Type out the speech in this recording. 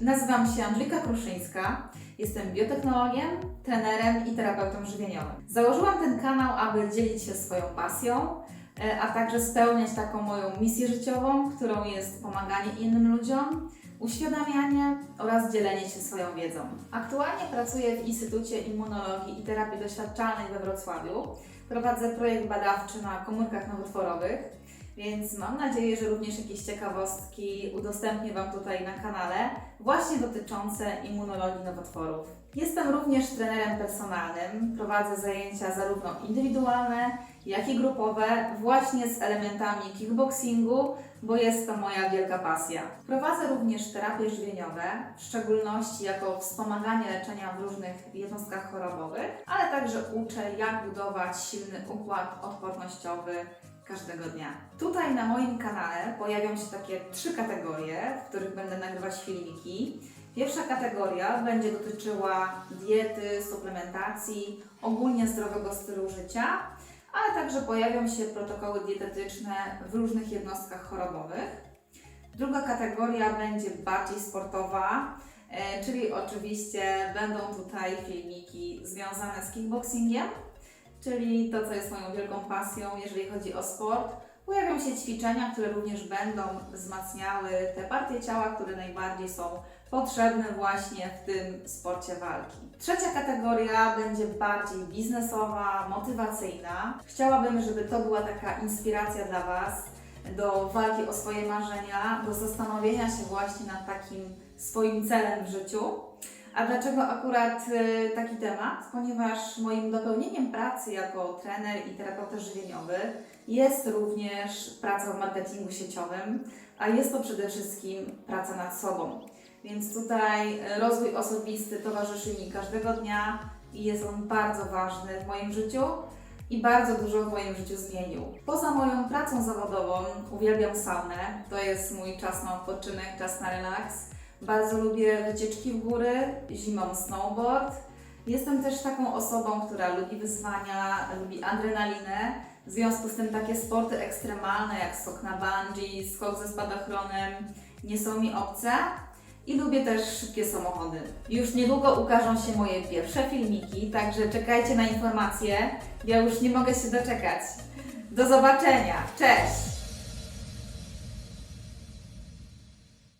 Nazywam się Angelika Kruszyńska. Jestem biotechnologiem, trenerem i terapeutą żywieniowym. Założyłam ten kanał, aby dzielić się swoją pasją, e, a także spełniać taką moją misję życiową, którą jest pomaganie innym ludziom, uświadamianie oraz dzielenie się swoją wiedzą. Aktualnie pracuję w Instytucie Immunologii i Terapii Doświadczalnej we Wrocławiu. Prowadzę projekt badawczy na komórkach nowotworowych, więc mam nadzieję, że również jakieś ciekawostki udostępnię Wam tutaj na kanale, właśnie dotyczące immunologii nowotworów. Jestem również trenerem personalnym, prowadzę zajęcia zarówno indywidualne, jak i grupowe, właśnie z elementami kickboxingu, bo jest to moja wielka pasja. Prowadzę również terapie żywieniowe, w szczególności jako wspomaganie leczenia w różnych jednostkach chorobowych, ale także uczę, jak budować silny układ odpornościowy każdego dnia. Tutaj na moim kanale pojawią się takie trzy kategorie, w których będę nagrywać filmiki. Pierwsza kategoria będzie dotyczyła diety, suplementacji, ogólnie zdrowego stylu życia, ale także pojawią się protokoły dietetyczne w różnych jednostkach chorobowych. Druga kategoria będzie bardziej sportowa, e, czyli oczywiście będą tutaj filmiki związane z kickboxingiem, czyli to, co jest moją wielką pasją, jeżeli chodzi o sport. Pojawią się ćwiczenia, które również będą wzmacniały te partie ciała, które najbardziej są potrzebne właśnie w tym sporcie walki. Trzecia kategoria będzie bardziej biznesowa, motywacyjna. Chciałabym, żeby to była taka inspiracja dla Was do walki o swoje marzenia, do zastanowienia się właśnie nad takim swoim celem w życiu. A dlaczego akurat y, taki temat? Ponieważ moim dopełnieniem pracy jako trener i terapeuta żywieniowy jest również praca w marketingu sieciowym, a jest to przede wszystkim praca nad sobą. Więc tutaj y, rozwój osobisty towarzyszy mi każdego dnia i jest on bardzo ważny w moim życiu i bardzo dużo w moim życiu zmienił. Poza moją pracą zawodową uwielbiam saunę. To jest mój czas na odpoczynek, czas na relaks. Bardzo lubię wycieczki w góry, zimą snowboard. Jestem też taką osobą, która lubi wyzwania, lubi adrenalinę. W związku z tym takie sporty ekstremalne jak skok na bungee, skok ze spadochronem nie są mi obce. I lubię też szybkie samochody. Już niedługo ukażą się moje pierwsze filmiki, także czekajcie na informacje. Ja już nie mogę się doczekać. Do zobaczenia. Cześć!